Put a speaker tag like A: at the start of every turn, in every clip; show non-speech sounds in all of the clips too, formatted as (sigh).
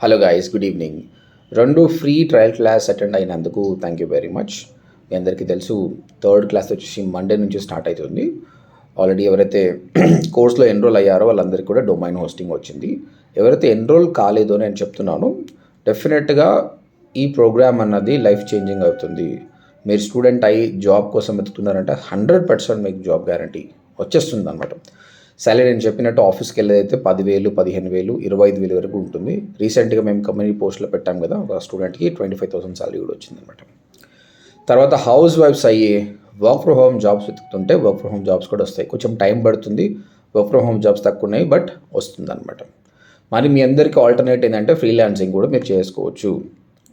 A: Hello guys good evening రెండు free trial class attend అయినందుకు thank you very much మీ అందరికీ తెలుసు థర్డ్ క్లాస్ వచ్చేసి మండే నుంచి స్టార్ట్ అవుతుంది. ఆల్రెడీ ఎవరైతే (clears throat) కోర్స్లో ఎన్రోల్ అయ్యారో వాళ్ళందరికీ కూడా డొమైన్ హోస్టింగ్ వచ్చింది. ఎవరైతే ఎన్రోల్ కాలేదో నేను చెప్తున్నాను డెఫినెట్గా ఈ ప్రోగ్రామ్ అన్నది లైఫ్ చేంజింగ్ అవుతుంది. మీరు స్టూడెంట్ అయ్యి జాబ్ కోసం వెతుకుతున్నారంటే హండ్రెడ్ పర్సెంట్ మీకు జాబ్ గ్యారంటీ వచ్చేస్తుంది అనమాట సాలరీ నేను చెప్పినట్టు ఆఫీస్కి వెళ్ళేదైతే పదివేలు పదిహేను వేలు ఇరవై ఐదు వేలు వరకు ఉంటుంది. రీసెంట్గా మేము కంపెనీ పోస్ట్లో పెట్టాం కదా ఒక స్టూడెంట్కి ట్వంటీ ఫైవ్ థౌసండ్ సాలరీ కూడా వచ్చింది అనమాట తర్వాత హౌస్ వైఫ్స్ అయ్యి వర్క్ ఫ్రమ్ హోమ్ జాబ్స్ వెతుకుతుంటే వర్క్ ఫ్రమ్ హోమ్ జాబ్స్ కూడా వస్తాయి. కొంచెం టైం పడుతుంది వర్క్ ఫ్రమ్ హోమ్ జాబ్స్ తక్కువ ఉన్నాయి బట్ వస్తుందన్నమాట మరి మీ అందరికీ ఆల్టర్నేట్ ఏంటంటే ఫ్రీలాన్సింగ్ కూడా మీరు చేసుకోవచ్చు.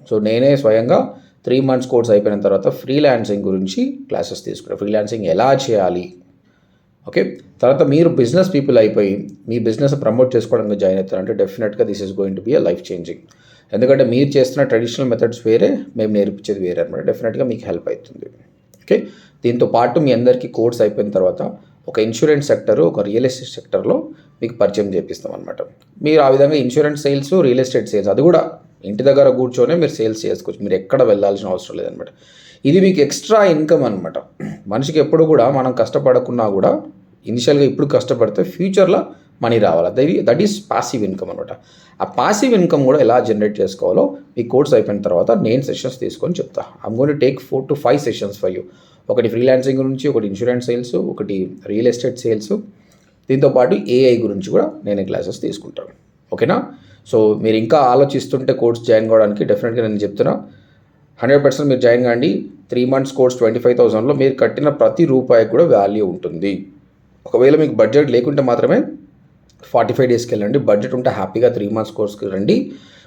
A: సో నేనే స్వయంగా త్రీ మంత్స్ కోర్స్ అయిపోయిన తర్వాత ఫ్రీలాన్సింగ్ గురించి క్లాసెస్ తీసుకున్నాను ఫ్రీలాన్సింగ్ ఎలా చేయాలి? ఓకే తర్వాత మీరు బిజినెస్ పీపుల్ అయిపోయి మీ బిజినెస్ ప్రమోట్ చేసుకోవడానికి జాయిన్ అవుతారంటే డెఫినెట్గా this is going to be a life changing ఎందుకంటే మీరు చేస్తున్న ట్రెడిషనల్ మెథడ్స్ వేరే మేము నేర్పించేది వేరే అనమాట డెఫినెట్గా మీకు హెల్ప్ అవుతుంది. ఓకే దీంతో పాటు మీ అందరికీ కోర్స్ అయిపోయిన తర్వాత ఒక ఇన్సూరెన్స్ సెక్టర్ ఒక రియల్ ఎస్టేట్ సెక్టర్లో మీకు పరిచయం చేపిస్తాం అనమాట మీరు ఆ విధంగా insurance sales real estate sales అది కూడా ఇంటి దగ్గర కూర్చొని మీరు సేల్స్ చేసుకోవచ్చు. మీరు ఎక్కడ వెళ్ళాల్సిన అవసరం లేదనమాట ఇది మీకు ఎక్స్ట్రా ఇన్కమ్ అనమాట మనిషికి ఎప్పుడు కూడా మనం కష్టపడకున్నా కూడా ఇనిషియల్గా ఇప్పుడు కష్టపడితే ఫ్యూచర్లో మనీ రావాలి. That that is passive income అనమాట. ఆ పాసివ్ ఇన్కమ్ కూడా ఎలా జనరేట్ చేసుకోవాలో మీ కోర్స్ అయిపోయిన తర్వాత నేను సెషన్స్ తీసుకొని చెప్తా. I'm gonna take four to five sessions for you ఒకటి ఫ్రీలాన్సింగ్ గురించి ఒకటి ఇన్సూరెన్స్ సేల్స్ ఒకటి రియల్ ఎస్టేట్ సేల్స్ దీంతో పాటు ఏఐ గురించి కూడా నేను క్లాసెస్ తీసుకుంటాను. ఓకేనా సో మీరు ఇంకా ఆలోచిస్తుంటే కోర్స్ జాయిన్ కావడానికి డెఫినెట్గా నేను చెప్తున్నా. హండ్రెడ్ పర్సెంట్ మీరు జాయిన్ కాండి. Three months course twenty five థౌసండ్లో మీరు కట్టిన ప్రతి రూపాయికి కూడా వాల్యూ ఉంటుంది. ఒకవేళ మీకు బడ్జెట్ లేకుంటే మాత్రమే ఫార్టీ ఫైవ్ డేస్కి వెళ్ళండి. బడ్జెట్ ఉంటే హ్యాపీగా త్రీ మంత్స్ కోర్స్కి రండి.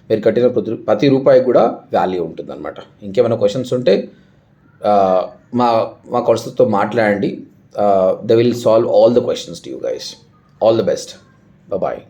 A: మీరు కట్టిన ప్రతి ప్రతి రూపాయికి కూడా వాల్యూ ఉంటుంది అనమాట ఇంకేమైనా క్వశ్చన్స్ ఉంటే మా మా కొలసతో మాట్లాడండి. They will solve all the questions to you guys all the best bye